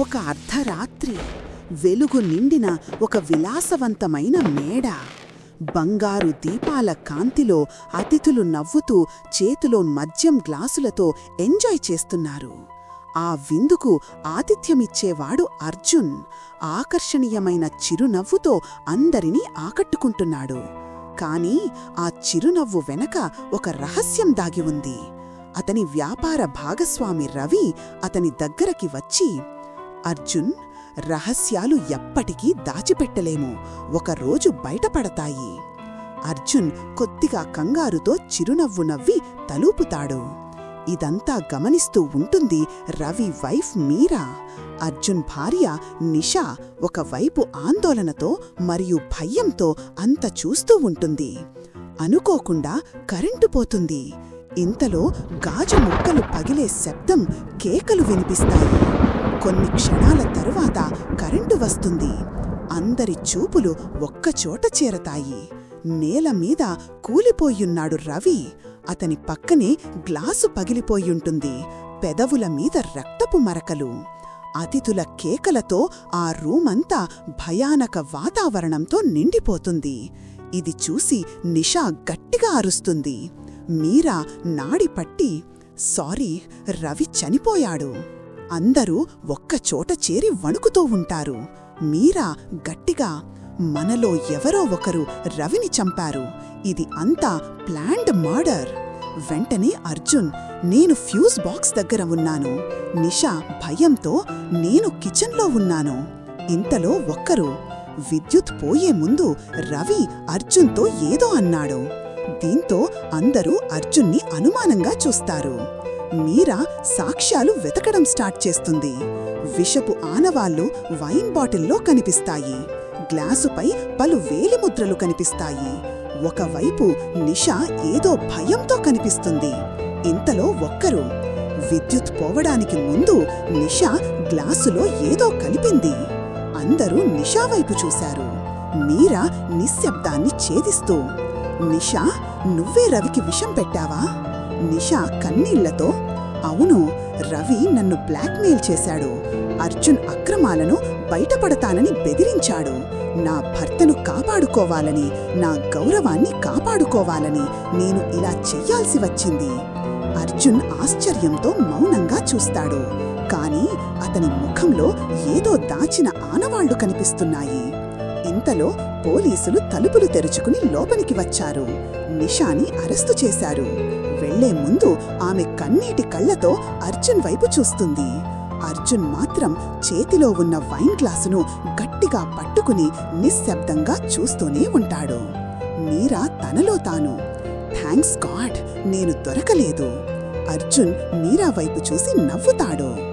ఒక అర్ధరాత్రి వెలుగు నిండిన ఒక విలాసవంతమైన మేడ. బంగారు దీపాల కాంతిలో అతిథులు నవ్వుతూ చేతిలో మద్యం గ్లాసులతో ఎంజాయ్ చేస్తున్నారు. ఆ విందుకు ఆతిథ్యమిచ్చేవాడు అర్జున్. ఆకర్షణీయమైన చిరునవ్వుతో అందరినీ ఆకట్టుకుంటున్నాడు. కాని ఆ చిరునవ్వు వెనక ఒక రహస్యం దాగి ఉంది. అతని వ్యాపార భాగస్వామి రవి అతని దగ్గరకి వచ్చి అర్జున్ రహస్యాలు ఎప్పటికీ దాచిపెట్టలేము. ఒకరోజు బయటపడతాయి. అర్జున్ కొద్దిగా కంగారుతో చిరునవ్వు నవ్వి తలూపుతాడు. ఇదంతా గమనిస్తూ ఉంటుంది రవి వైఫ్ మీరా. అర్జున్ భార్య నిషా ఒకవైపు ఆందోళనతో మరియు భయంతో అంత చూస్తూ ఉంటుంది. అనుకోకుండా కరెంటు పోతుంది. ఇంతలో గాజు ముక్కలు పగిలే శబ్దం కేకలు వినిపిస్తాయి. కొన్ని క్షణాల తరువాత కరెంటు వస్తుంది. అందరి చూపులు ఒక్కచోట చేరతాయి. నేల మీద కూలిపోయున్నాడు రవి. అతని పక్కనే గ్లాసు పగిలిపోయుంటుంది. పెదవుల మీద రక్తపు మరకలు. అతిథుల కేకలతో ఆ రూమంతా భయానక వాతావరణంతో నిండిపోతుంది. ఇది చూసి నిషా గట్టిగా అరుస్తుంది. మీరా నాడి పట్టి సారీ రవి చనిపోయాడు. అందరూ ఒక్కచోట చేరి వణుకుతూ ఉంటారు. మీరా గట్టిగా మనలో ఎవరో ఒకరు రవిని చంపారు. ఇది అంతా ప్లాండ్ మర్డర్. వెంటనే అర్జున్ నేను ఫ్యూజ్ బాక్స్ దగ్గర ఉన్నాను. నిషా భయంతో నేను కిచెన్లో ఉన్నాను. ఇంతలో ఒక్కరు. విద్యుత్ పోయే ముందు రవి అర్జున్తో ఏదో అన్నాడు. దీంతో అందరూ అర్జున్ని అనుమానంగా చూస్తారు. మీరా సాక్ష్యాలు వెతకడం స్టార్ట్ చేస్తుంది. విషపు ఆనవాళ్ళు వైన్ బాటిల్లో కనిపిస్తాయి. గ్లాసుపై పలు వేలిముద్రలు కనిపిస్తాయి. ఒకవైపు నిషా ఏదో భయంతో కనిపిస్తుంది. ఇంతలో ఒక్కరు. విద్యుత్ పోవడానికి ముందు నిషా గ్లాసులో ఏదో కలిపింది. అందరూ నిషా వైపు చూశారు. మీరా నిశ్శబ్దాన్ని ఛేదిస్తూ నిషా నువ్వే రవికి విషం పెట్టావా? నిషా కన్నీళ్ళతో అవును రవి నన్ను బ్లాక్మెయిల్ చేశాడు. అర్జున్ అక్రమాలను బయటపడతానని బెదిరించాడు. నా భర్తను కాపాడుకోవాలని నా గౌరవాన్ని కాపాడుకోవాలని నేను ఇలా చెయ్యాల్సి వచ్చింది. అర్జున్ ఆశ్చర్యంతో మౌనంగా చూస్తాడు. కాని అతని ముఖంలో ఏదో దాచిన ఆనవాళ్ళు కనిపిస్తున్నాయి. ఇంతలో పోలీసులు తలుపులు తెరుచుకుని లోపలికి వచ్చారు. నిషాని అరెస్టు చేశారు. వెళ్ళే ముందు ఆమె కన్నీటి కళ్ళతో అర్జున్ వైపు చూస్తుంది. అర్జున్ మాత్రం చేతిలో ఉన్న వైన్ గ్లాసును గట్టిగా పట్టుకుని నిశ్శబ్దంగా చూస్తూనే ఉంటాడు. మీరా తనలో తాను. థ్యాంక్స్ గాడ్ నేను దొరకలేదు. అర్జున్ మీరా వైపు చూసి నవ్వుతాడు.